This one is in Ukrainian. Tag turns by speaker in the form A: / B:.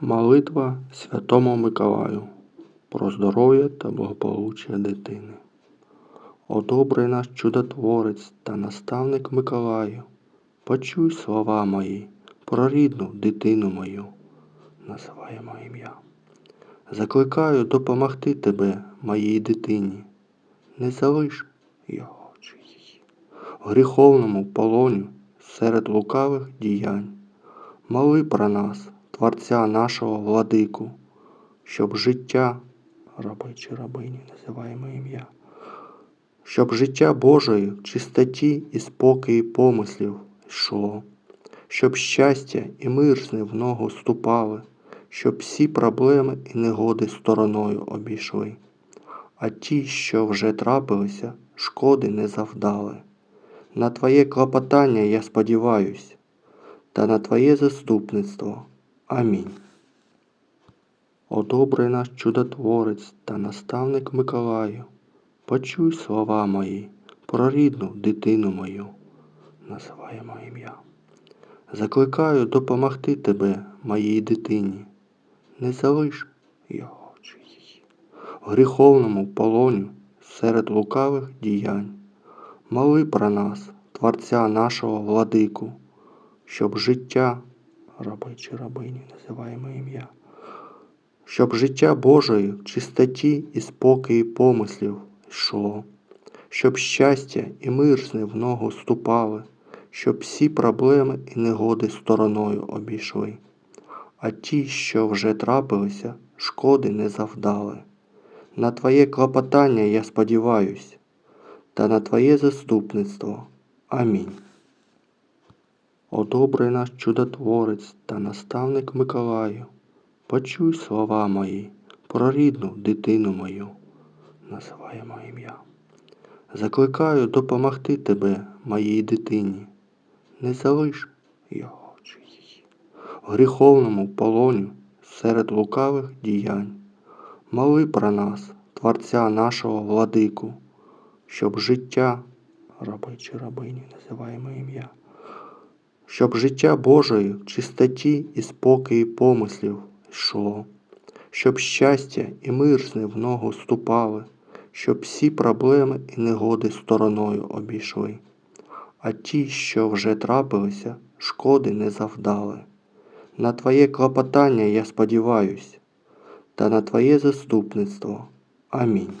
A: Молитва Святому Миколаю про здоров'я та благополуччя дитини. О добрий наш чудотворець та наставник Миколаю, почуй слова мої про рідну дитину мою, називаємо ім'я. Закликаю допомогти тебе, моїй дитині, не залиш його чи її в гріховному полоні серед лукавих діянь. Моли про нас, Творця нашого владику, щоб життя, раби чи рабині, називаємо ім'я, щоб життя Божої в чистоті і спокої помислів йшло, щоб щастя і мир з в ногу ступали, щоб всі проблеми і негоди стороною обійшли, а ті, що вже трапилися, шкоди не завдали. На Твоє клопотання я сподіваюсь, та на Твоє заступництво. Амінь. О добрий наш чудотворець та наставник Миколаю, почуй слова мої про рідну дитину мою, називаємо ім'я. Закликаю допомогти тебе, моїй дитині, не залиш його чи її гріховному полоні серед лукавих діянь. Моли про нас, Творця нашого владику, щоб життя, раби чи рабині, називаємо ім'я, щоб життя Божої в чистоті і спокої помислів йшло, щоб щастя і мир з ногу ступали, щоб всі проблеми і негоди стороною обійшли, а ті, що вже трапилися, шкоди не завдали. На Твоє клопотання я сподіваюсь, та на Твоє заступництво. Амінь. О добрий наш чудотворець та наставник Миколаю, почуй слова мої про рідну дитину мою, називаємо ім'я. Закликаю допомогти тебе, моїй дитині, не залиш його чи її в гріховному полоні серед лукавих діянь. Моли про нас, Творця нашого владику, щоб життя, раби рабині, називаємо ім'я, щоб життя Божої в чистоті і спокої помислів йшло, щоб щастя і мир з ним в ногу ступали, щоб всі проблеми і негоди стороною обійшли, а ті, що вже трапилися, шкоди не завдали. На Твоє клопотання я сподіваюсь, та на Твоє заступництво. Амінь.